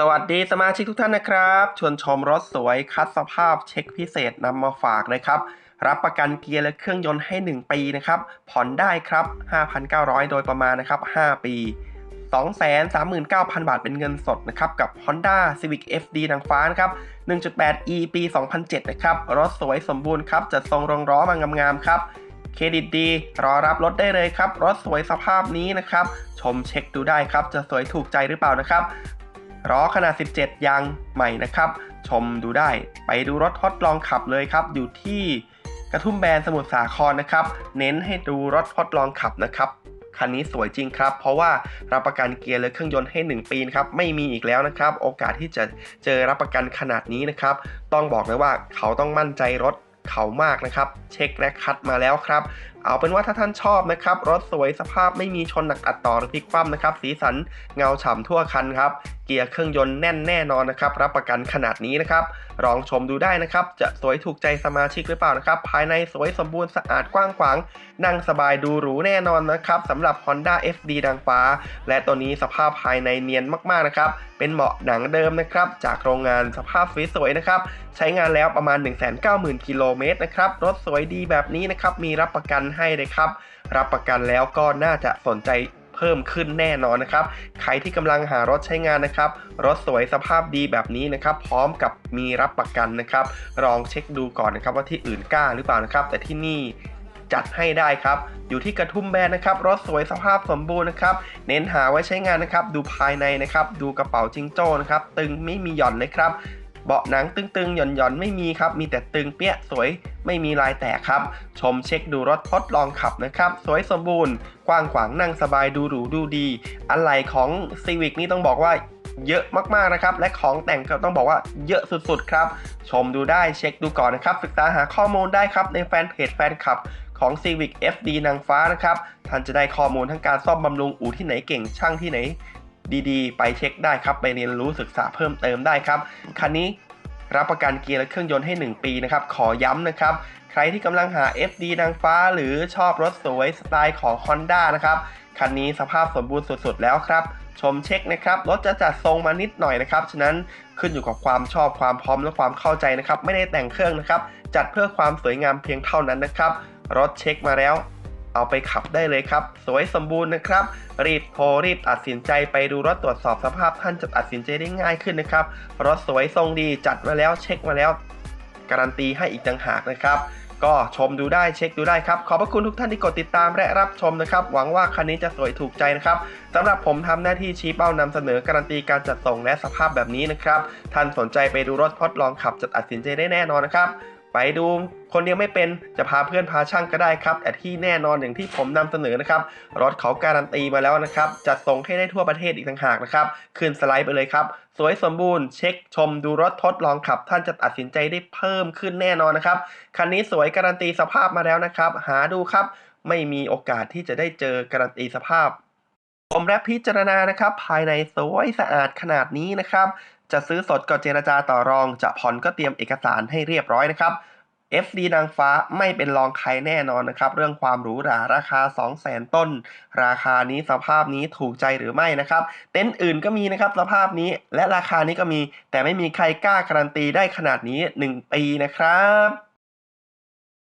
สวัสดีสมาชิกทุกท่านนะครับ ชวนชมรถสวยคัดสภาพเช็คพิเศษนำมาฝากเลยครับ รับประกันเกียร์และเครื่องยนต์ให้ 1 ปีนะครับ ผ่อนได้ครับ 5,900 โดยประมาณนะครับ 5 ปี 239,000 บาทเป็นเงินสดนะครับ กับ Honda Civic FD นางฟ้านะครับ 1.8 E ปี 2007 นะครับ รถสวยสมบูรณ์ครับ จัดทรงรองล้อมางามๆครับเครดิตดี รอรับรถได้เลยครับ รถสวยสภาพนี้นะครับ ชมเช็คดูได้ครับ จะสวยถูกใจหรือเปล่านะครับ ล้อขนาด 17 ยางใหม่นะครับ ชมดูได้ไปดูรถทดลองขับเลยครับ อยู่ที่กระทุ่มแบนสมุทรสาครนะครับ เน้นให้ดูรถทดลองขับนะครับคันนี้สวยจริงครับ เพราะว่ารับประกันเกียร์และเครื่องยนต์ให้ 1 ปีนะครับ ไม่มีอีกแล้วนะครับ โอกาสที่จะเจอรับประกันขนาดนี้นะครับ ต้องบอกเลยว่าเขาต้องมั่นใจรถเขามากนะครับ เช็คและคัดมาแล้วครับเอาเป็นว่าถ้าท่านชอบนะครับ รถสวยสภาพไม่มีชนหนักอัดต่อหรือพลิกคว่ำนะครับ สีสันเงาฉ่ำทั่วคันครับ เกียร์เครื่องยนต์แน่นแน่นอนนะครับ รับประกันขนาดนี้นะครับลองชมดูได้นะครับ จะสวยถูกใจสมาชิกหรือเปล่านะครับ ภายในสวยสมบูรณ์สะอาดกว้างขวาง นั่งสบายดูหรูแน่นอนนะครับสำหรับ Honda FD ดังฟ้า และตัวนี้สภาพภายในเนียนมากๆนะครับ เป็นเบาะหนังเดิมนะครับ จากโรงงานสภาพสวยๆนะครับ ใช้งานแล้วประมาณ 190,000กิโลเมตรนะครับ รถสวยดีแบบนี้นะครับ มีรับประกันให้เลยครับ รับประกันแล้วก็น่าจะสนใจเพิ่มขึ้นแน่นอนนะครับ ใครที่กำลังหารถใช้งานนะครับ รถสวยสภาพดีแบบนี้นะครับ พร้อมกับมีรับประกันนะครับ ลองเช็คดูก่อนนะครับว่าที่อื่นกล้าหรือเปล่านะครับ แต่ที่นี่จัดให้ได้ครับ อยู่ที่กระทุ่มแบนนะครับ รถสวยสภาพสมบูรณ์นะครับ เน้นหาไว้ใช้งานนะครับ ดูภายในนะครับ ดูกระเป๋าจิงโจ้นะครับ ตึงไม่มีหย่อนเลยครับ เบาะหนังตึงๆหย่อนๆไม่มีครับ มีแต่ตึงเปี้ยสวยไม่มีลายแตกครับ ชมเช็คดูรถทดลองขับนะครับ สวยสมบูรณ์ กว้างขวางนั่งสบายดูหรูดูดี อะไหล่ของ Civic นี่ต้องบอกว่าเยอะมากๆนะครับ และของแต่งก็ต้องบอกว่าเยอะสุดๆครับ ชมดูได้เช็คดูก่อนนะครับ ศึกษาหาข้อมูลได้ครับในแฟนเพจแฟนคลับของ Civic FD นางฟ้านะครับ ท่านจะได้ข้อมูลทั้งการซ่อมบำรุงอู่ที่ไหนเก่งช่างที่ไหน ดีๆ ไปเช็คได้ครับ ไปเรียนรู้ศึกษาเพิ่มเติมได้ครับ คันนี้รับประกันเกียร์และเครื่องยนต์ให้ 1 ปีนะครับ ขอย้ำนะครับ ใครที่กำลังหา FD นางฟ้า หรือชอบรถสวยสไตล์ของ Honda นะครับ คันนี้สภาพสมบูรณ์สุดๆ แล้วครับ ชมเช็คนะครับ รถจะจัดทรงมานิดหน่อยนะครับ ฉะนั้นขึ้นอยู่กับความชอบความพร้อมและความเข้าใจนะครับ ไม่ได้แต่งเครื่องนะครับ จัดเพื่อความสวยงามเพียงเท่านั้นนะครับ รถเช็คมาแล้ว เอาไปขับได้เลยครับ สวยสมบูรณ์นะครับ รีบโทรรีบตัดสินใจไปดูรถตรวจสอบสภาพท่านจะตัดสินใจได้ง่ายขึ้นนะครับ รถสวยทรงดีจัดมาแล้วเช็คมาแล้ว การันตีให้อีกต่างหากนะครับก็ชมดูได้เช็คดูได้ครับ ขอบพระคุณทุกท่านที่กดติดตามและรับชมนะครับ หวังว่าคันนี้จะสวยถูกใจนะครับสำหรับผมทำหน้าที่ชี้เป้านำเสนอการันตีการจัดส่งและสภาพแบบนี้นะครับท่านสนใจไปดูรถทดลองขับจะตัดสินใจได้แน่นอนนะครับ ไปดูคนเดียวไม่เป็นจะพาเพื่อนพาช่างก็ได้ครับแต่ที่แน่นอนอย่างที่ผมนำเสนอนะครับรถเขาการันตีมาแล้วนะครับจัดส่งให้ได้ทั่วประเทศอีกต่างหากนะครับขึ้นสไลด์ไปเลยครับ สวยสมบูรณ์เช็คชมดูรถทดลองขับ ท่านจะตัดสินใจได้เพิ่มขึ้นแน่นอนนะครับคันนี้สวยการันตีสภาพมาแล้วนะครับ หาดูครับ ไม่มีโอกาสที่จะได้เจอการันตีสภาพผมและพิจารณานะครับ ภายในสวยสะอาดขนาดนี้นะครับ จะซื้อสดก็เจรจาต่อรอง จะผ่อนก็เตรียมเอกสารให้เรียบร้อยนะครับ FD นางฟ้าไม่เป็นรองใครแน่นอนนะครับ เรื่องความหรูหราราคา 200,000ต้น ราคานี้สภาพนี้ถูกใจหรือไม่นะครับ เต็นท์อื่นก็มีนะครับสภาพนี้และราคานี้ก็มี แต่ไม่มีใครกล้าการันตีได้ขนาดนี้ 1 ปีนะครับ